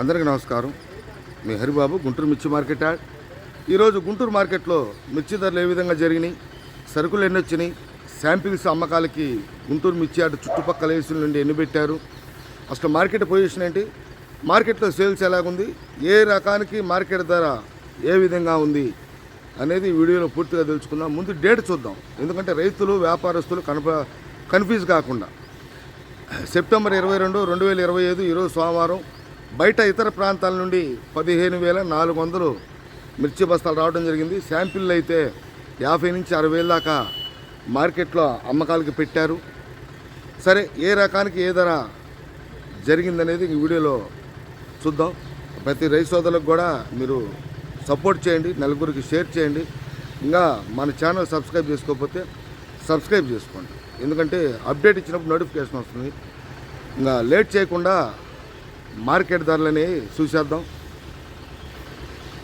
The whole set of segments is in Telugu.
అందరికీ నమస్కారం. మీ హరిబాబు గుంటూరు మిర్చి మార్కెట్? యాడ్ ఈరోజు గుంటూరు మార్కెట్లో మిర్చి ధరలు ఏ విధంగా జరిగినాయి? సరుకులు ఎన్ని వచ్చినాయి? శాంపిల్స్ అమ్మకాలకి గుంటూరు మిర్చి యాడ్ చుట్టుపక్కల వేసుల నుండి ఎన్ని పెట్టారు? అసలు మార్కెట్ పొజిషన్ ఏంటి? మార్కెట్లో సేల్స్ ఎలాగుంది? ఏ రకానికి మార్కెట్ ధర ఏ విధంగా ఉంది అనేది వీడియోలో పూర్తిగా తెలుసుకుందాం. ముందు డేట్ చూద్దాం. ఎందుకంటే రైతులు వ్యాపారస్తులు కన్ఫ కన్ఫ్యూజ్ కాకుండా. సెప్టెంబర్ ఇరవై రెండు రెండు వేల ఇరవై ఐదు ఈరోజు సోమవారం. బయట ఇతర ప్రాంతాల నుండి పదిహేను వేల నాలుగు వందలు మిర్చి బస్తాలు రావడం జరిగింది. శాంపిల్ అయితే యాభై నుంచి అరవై వేల దాకా మార్కెట్లో అమ్మకాలకి పెట్టారు. సరే ఏ రకానికి ఏ ధర జరిగిందనేది ఈ వీడియోలో చూద్దాం. ప్రతి రైతు సోదరులకు కూడా మీరు సపోర్ట్ చేయండి నలుగురికి షేర్ చేయండి. ఇంకా మన ఛానల్ సబ్స్క్రైబ్ చేసుకోకపోతే సబ్స్క్రైబ్ చేసుకోండి. ఎందుకంటే అప్డేట్ ఇచ్చినప్పుడు నోటిఫికేషన్ వస్తుంది. ఇంకా లేట్ చేయకుండా మార్కెట్ ధరలని చూసేద్దాం.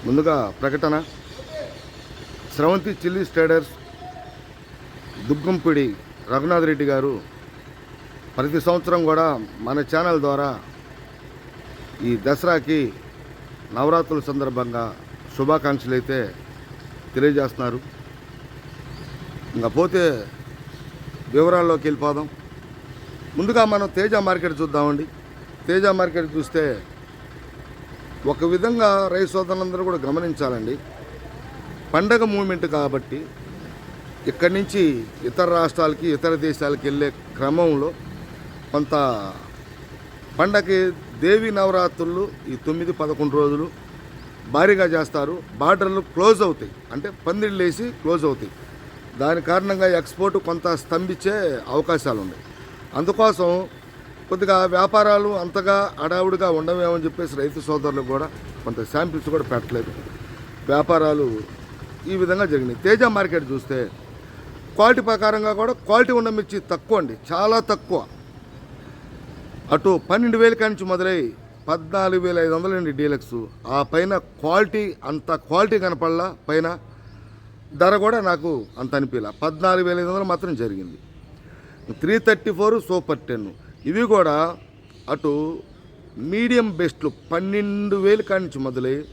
ముందుగా ప్రకటన. స్రవంతి చిల్లీ స్టేడర్స్ దుగ్గంపిడి రఘునాథ్ రెడ్డి గారు ప్రతి సంవత్సరం కూడా మన ఛానల్ ద్వారా ఈ దసరాకి నవరాత్రుల సందర్భంగా శుభాకాంక్షలు అయితే తెలియజేస్తున్నారు. ఇంకా పోతే వివరాల్లోకి వెళ్ళిపోదాం. ముందుగా మనం తేజ మార్కెట్ చూద్దామండి. తేజ మార్కెట్ చూస్తే ఒక విధంగా రైతు సోదరులందరూ కూడా గమనించాలండి. పండగ మూమెంట్ కాబట్టి ఇక్కడి నుంచి ఇతర రాష్ట్రాలకి ఇతర దేశాలకి వెళ్ళే క్రమంలో కొంత పండగకి దేవి నవరాత్రులు ఈ తొమ్మిది పదకొండు రోజులు భారీగా చేస్తారు. బార్డర్లు క్లోజ్ అవుతాయి. అంటే పందిళ్ళు వేసి క్లోజ్ అవుతాయి. దాని కారణంగా ఎక్స్పోర్ట్ కొంత స్తంభించే అవకాశాలు ఉన్నాయి. అందుకోసం కొద్దిగా వ్యాపారాలు అంతగా అడావుడిగా ఉండవేమని చెప్పేసి రైతు సోదరులకు కూడా కొంత శాంపిల్స్ కూడా పెట్టలేదు. వ్యాపారాలు ఈ విధంగా జరిగినాయి. తేజ మార్కెట్ చూస్తే క్వాలిటీ ప్రకారంగా కూడా క్వాలిటీ ఉన్న మిర్చి తక్కువ అండి. చాలా తక్కువ. అటు పన్నెండు వేల నుంచి మొదలై పద్నాలుగు వేల ఐదు వందలండి డీలక్స్. ఆ పైన క్వాలిటీ అంత క్వాలిటీ కనపడలా పైన ధర కూడా నాకు అంత అనిపించలే పద్నాలుగు వేల ఐదు వందలు మాత్రం జరిగింది. Three thirty four super ten. ఇవి కూడా అటు మీడియం బెస్ట్లు పన్నెండు వేలు కానించి మొదలై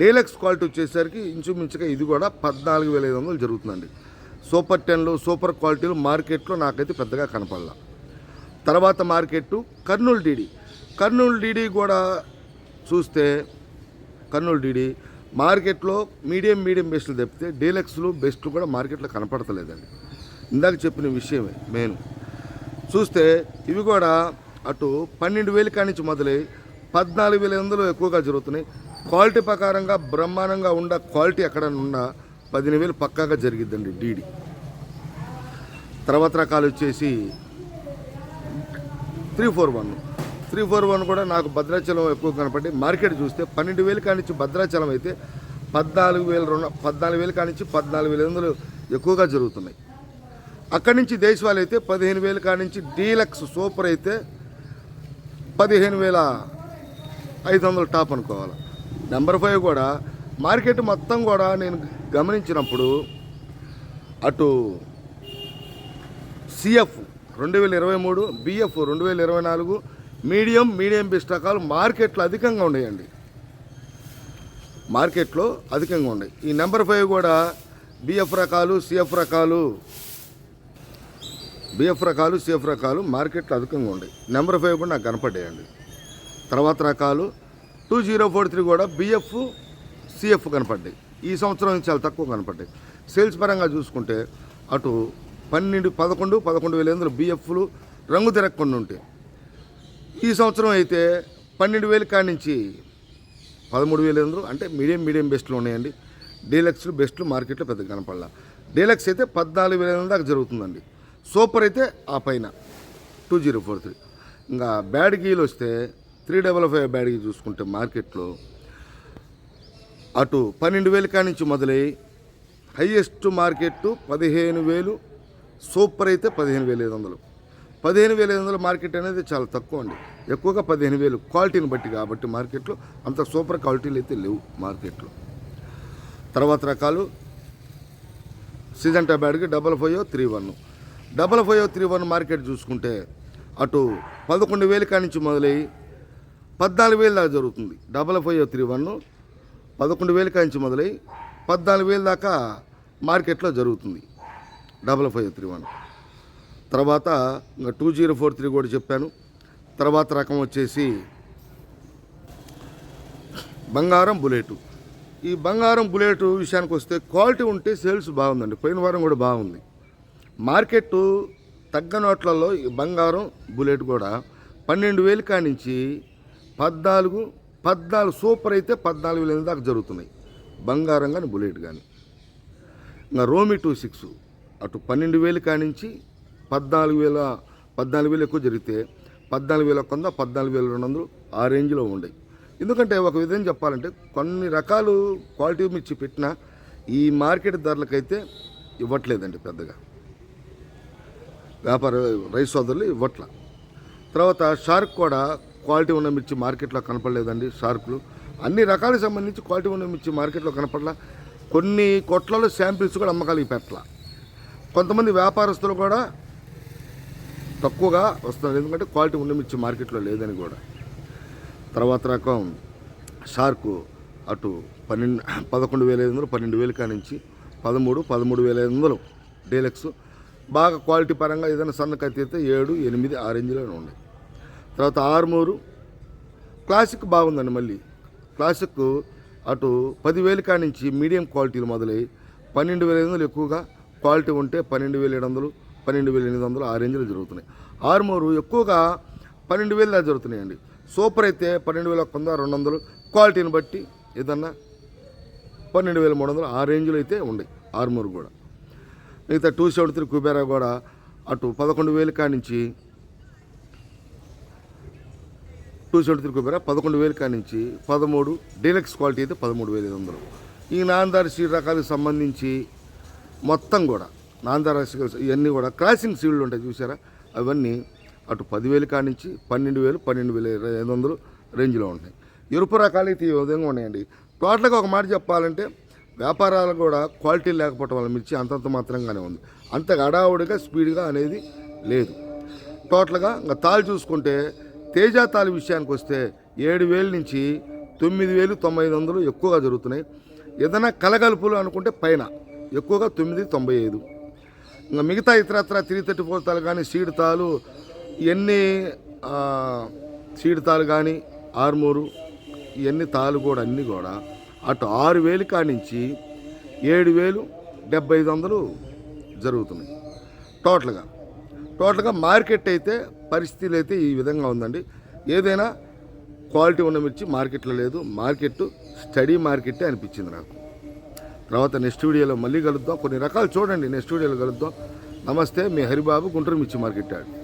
డీలక్స్ క్వాలిటీ వచ్చేసరికి ఇంచుమించుగా ఇది కూడా పద్నాలుగు వేల ఐదు వందలు జరుగుతుందండి. సూపర్ టెన్లు సూపర్ క్వాలిటీలు మార్కెట్లో నాకైతే పెద్దగా కనపడలా. తర్వాత market Kurnool DD. Kurnool DD కూడా చూస్తే కర్నూలు డీడీ మార్కెట్లో మీడియం మీడియం బెస్ట్లు తప్పితే డీలక్స్లు బెస్ట్లు కూడా మార్కెట్లో కనపడతలేదండి. ఇందాక చెప్పిన విషయమే మెయిన్. చూస్తే ఇవి కూడా అటు పన్నెండు వేలు కానించి మొదలై పద్నాలుగు వేల వందలు ఎక్కువగా జరుగుతున్నాయి. క్వాలిటీ ప్రకారంగా బ్రహ్మాండంగా ఉండ క్వాలిటీ ఎక్కడ ఉన్న పదిహేను వేలు పక్కాగా జరిగిద్దండి డీడీ. తర్వాత రకాలు వచ్చేసి three four one. Three four one కూడా నాకు భద్రాచలం ఎక్కువ కనపడి మార్కెట్ చూస్తే పన్నెండు వేలు కానించి భద్రాచలం అయితే పద్నాలుగు వేల రెండు పద్నాలుగు వేలు కానించి పద్నాలుగు వేల వందలు ఎక్కువగా జరుగుతున్నాయి. అక్కడి నుంచి దేశవాళీ అయితే పదిహేను వేలు నుంచి డీలక్స్ సూపర్ అయితే పదిహేను వేల ఐదు వందలు టాప్ అనుకోవాలి. నెంబర్ ఫైవ్ కూడా మార్కెట్ మొత్తం కూడా నేను గమనించినప్పుడు అటు సిఎఫ్ రెండు వేల ఇరవై మూడు బిఎఫ్ రెండు వేల ఇరవై నాలుగు మీడియం మీడియం బెస్ట్ రకాలు మార్కెట్లో అధికంగా ఉన్నాయండి. మార్కెట్లో అధికంగా ఉన్నాయి. ఈ నెంబర్ ఫైవ్ కూడా బిఎఫ్ రకాలు సిఎఫ్ రకాలు బిఎఫ్ రకాలు సిఎఫ్ రకాలు మార్కెట్లో అధికంగా ఉన్నాయి నెంబర్ ఫైవ్ కూడా నాకు కనపడ్డాయండి తర్వాత రకాలు టూ జీరో ఫోర్ త్రీ కూడా బిఎఫ్ సిఎఫ్ కనపడ్డాయి. ఈ సంవత్సరం చాలా తక్కువ కనపడ్డాయి. సేల్స్ పరంగా చూసుకుంటే అటు పన్నెండు పదకొండు పదకొండు వేల ఎనిమిది బిఎఫ్లు రంగు తిరగకుండా ఉంటాయి. ఈ సంవత్సరం అయితే పన్నెండు వేలు కాడి నుంచి పదమూడు వేల ఎనిమిది అంటే మీడియం మీడియం బెస్ట్లు ఉన్నాయండి. డీలక్స్లు బెస్ట్లు మార్కెట్లో పెద్దగా కనపడాల. డీలక్స్ అయితే పద్నాలుగు వేల ఎనిమిది దాకా జరుగుతుందండి. సూపర్ అయితే ఆ పైన. Two zero four three. ఇంకా బ్యాడ్ గీలు వస్తే త్రీ డబల్ ఫైవ్ బ్యాడ్ గీ చూసుకుంటే మార్కెట్లో అటు పన్నెండు వేల కానించి మొదలై హయ్యెస్ట్ మార్కెట్ పదిహేను వేలు సూపర్ అయితే పదిహేను వేల ఐదు వందలు. పదిహేను వేల ఐదు వందల మార్కెట్ అనేది చాలా తక్కువ అండి. ఎక్కువగా పదిహేను వేలు క్వాలిటీని బట్టి కాబట్టి మార్కెట్లో అంత సూపర్ క్వాలిటీలు అయితే లేవు మార్కెట్లో. తర్వాత రకాలు. Syngenta బ్యాడ్కి double five three one double five three one market చూసుకుంటే అటు పదకొండు వేల కానించి మొదలయ్యి మొదలై పద్నాలుగు వేలు దాకా జరుగుతుంది. డబల్ ఫైవ్ త్రీ వన్ పదకొండు వేలు కానించి మొదలై పద్నాలుగు వేలు దాకా మార్కెట్లో జరుగుతుంది. Double five three one. తర్వాత ఇంకా టూ జీరో ఫోర్ త్రీ కూడా చెప్పాను. తర్వాత రకం వచ్చేసి బంగారం బుల్లెట్ ఈ బంగారం బుల్లెట్ విషయానికి వస్తే క్వాలిటీ ఉంటే సేల్స్ బాగుందండి. పోయిన వారం కూడా బాగుంది. మార్కెట్ తగ్గ నోట్లలో ఈ బంగారం బుల్లెట్ కూడా పన్నెండు వేలు కానించి పద్నాలుగు పద్నాలుగు సూపర్ అయితే పద్నాలుగు వేల దాకా జరుగుతున్నాయి. బంగారం కానీ బుల్లెట్ కానీ ఇంకా రోమి టూ సిక్స్ అటు పన్నెండు వేలు కానించి పద్నాలుగు వేల పద్నాలుగు వేలు ఎక్కువ జరిగితే పద్నాలుగు వేల కొంద పద్నాలుగు వేల రెండు వందలు ఆ రేంజ్లో ఉండేవి ఎందుకంటే ఒక విధంగా చెప్పాలంటే కొన్ని రకాలు క్వాలిటీ మిర్చి పెట్టినా ఈ మార్కెట్ ధరలకైతే ఇవ్వట్లేదండి పెద్దగా. వ్యాపార రైతు సోదరులు ఇవ్వట్ల. తర్వాత షార్క్ కూడా క్వాలిటీ ఉన్న మిర్చి మార్కెట్లో కనపడలేదండి షార్కులు. అన్ని రకాలకు సంబంధించి క్వాలిటీ ఉన్న మిర్చి మార్కెట్లో కనపడలా. కొన్ని కొట్లలో శాంపిల్స్ కూడా అమ్మకాలకి పెట్టాల. కొంతమంది వ్యాపారస్తులు కూడా తక్కువగా వస్తున్నారు. ఎందుకంటే క్వాలిటీ ఉన్న మిర్చి మార్కెట్లో లేదని కూడా. తర్వాత రకం షార్కు అటు పన్నెండు పదకొండు వేల ఐదు వందలు పన్నెండు వేలు కానించి పదమూడు పదమూడు వేల ఐదు వందలు డీలక్స్. బాగా క్వాలిటీ పరంగా ఏదైనా సన్నకత్తి అయితే ఏడు ఎనిమిది ఆ రేంజ్లోనే ఉన్నాయి తర్వాత ఆర్మూరు. క్లాసిక్ బాగుందండి మళ్ళీ. క్లాసిక్ అటు పదివేలు కానించి మీడియం క్వాలిటీలు మొదలై పన్నెండు వేల ఐదు వందలు ఎక్కువగా క్వాలిటీ ఉంటే పన్నెండు వేల ఏడు వందలు పన్నెండు వేల ఎనిమిది వందలు ఆ రేంజ్లో జరుగుతున్నాయి. ఆర్మూరు ఎక్కువగా పన్నెండు వేలు దాకా జరుగుతున్నాయండి. సూపర్ అయితే పన్నెండు వేల ఒక వంద రెండు వందలు. క్వాలిటీని బట్టి ఏదన్నా పన్నెండు వేల మూడు వందలు ఆ రేంజ్లో అయితే ఉన్నాయి ఆరుమూరు కూడా. మిగతా టూ సెవెంటీ త్రీ కుబేరా కూడా అటు పదకొండు వేలు కానించి టూ సెవెంటీ త్రీ కుబేరా పదకొండు వేలు కానించి పదమూడు డీలక్స్ క్వాలిటీ అయితే పదమూడు వేల ఐదు వందలు. ఈ నాందారి సీడ్ రకాలకు సంబంధించి మొత్తం కూడా నాందార ఇవన్నీ కూడా క్రాసింగ్ సీడ్లు ఉంటాయి చూసారా? అవన్నీ అటు పదివేలు కానించి పన్నెండు వేలు పన్నెండు వేల ఐదు వందలు రేంజ్లో ఉంటాయి ఎరుపు రకాలు అయితే ఈ విధంగా ఉన్నాయండి. టోటల్గా ఒక మాట చెప్పాలంటే వ్యాపారాలు కూడా క్వాలిటీ లేకపోవటం వల్ల మిర్చి అంతంత మాత్రంగానే ఉంది. అంత హడావుడిగా స్పీడ్గా అనేది లేదు. టోటల్గా ఇంకా తాళ్ళు చూసుకుంటే తేజ తాళి విషయానికి వస్తే ఏడు వేలు నుంచి తొమ్మిది వేలు తొంభై ఐదు వందలు ఎక్కువగా జరుగుతున్నాయి. ఏదైనా కలగలుపులు అనుకుంటే పైన ఎక్కువగా తొమ్మిది తొంభై ఐదు. ఇంకా మిగతా ఇతరత్ర త్రీ థర్టీ ఫోర్ తాలు కానీ సీడ్ తాలు ఇవన్నీ సీడ్ తాలు కానీ ఆర్మూరు ఇవన్నీ తాలు కూడా అన్నీ కూడా అటు ఆరు వేలు కానించి ఏడు వేలు డెబ్బై ఐదు వందలు జరుగుతున్నాయి. టోటల్గా. టోటల్గా మార్కెట్ అయితే పరిస్థితులు అయితే ఈ విధంగా ఉందండి. ఏదైనా క్వాలిటీ ఉన్న మిర్చి మార్కెట్లో లేదు. మార్కెట్ స్టడీ మార్కెటే అనిపించింది నాకు. తర్వాత నెక్స్ట్ వీడియోలో మళ్ళీ కలుద్దాం. కొన్ని రకాలు చూడండి. నెక్స్ట్ వీడియోలో కలుద్దాం. నమస్తే మీ హరిబాబు గుంటూరు మిర్చి మార్కెట్ యాడ్.